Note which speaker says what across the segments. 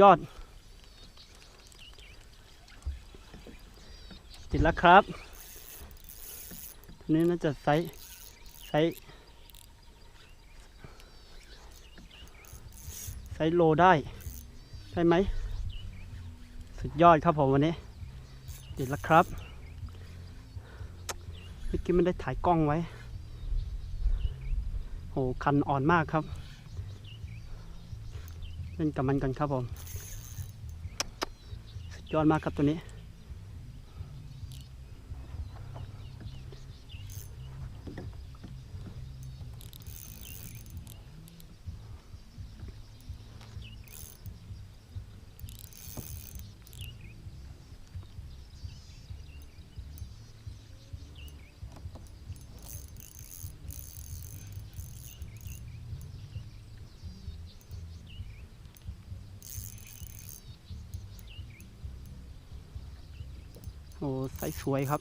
Speaker 1: ยอด ติดแล้วครับตัวนี้น่าจะไซส์ไซส์ไซส์โลได้ ได้ไหม สุดยอดครับผมวันนี้ ติดแล้วครับเมื่อกี้ไม่ได้ถ่ายกล้องไว้โหคันอ่อนมากครับ เล่นกับมันกันครับผม สุดยอดมากครับตัวนี้ ส์สวยครับ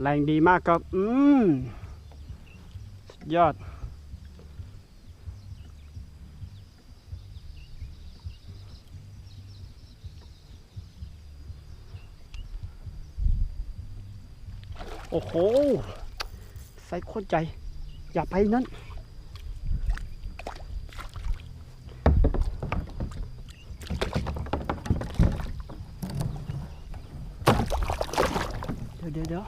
Speaker 1: แรงดีมากครับ อืมยอด โอ้โหไซส์โคตรใจ อย่าไปนั้น เดี๋ยวเดี๋ยว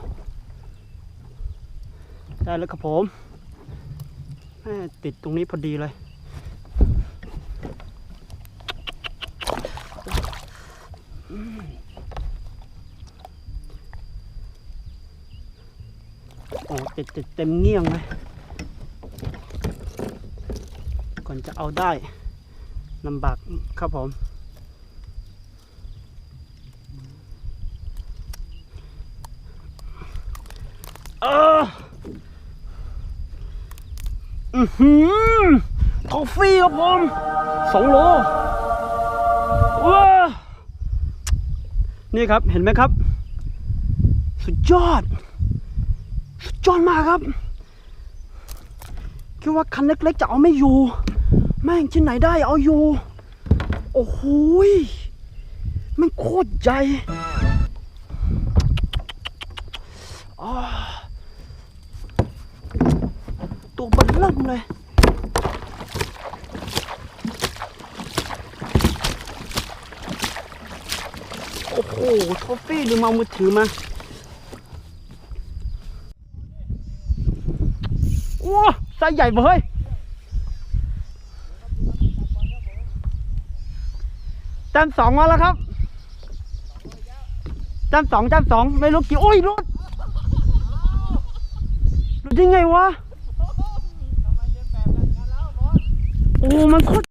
Speaker 1: ได้แล้วครับผมติดตรงนี้พอดีเลยอืมโอ้ติดติดเต็มเงี้ยงเลยก่อนจะเอาได้ลำบากครับผม เอออือหือทอฟฟี่ครับผมสองโลว้านี่ครับเห็นไหมครับ สุดยอด สุดยอดมากครับคิดว่าคันเล็กๆจะเอาไม่อยู่ แม่งที่ไหนได้เอาอยู่ โอ้โหมันโคตรใหญ่อ้า ตัวเบันเริ่ มเลย โอ้โหทอฟฟี่ลืมเอามือถือมาว้าไซใหญ่เบ้ยแต้มสองมาแล้วครับแต้มสองแต้มสองไม่รู้กี่โอ้ยรุดรุดยังไงวะ โอ้มันโคตร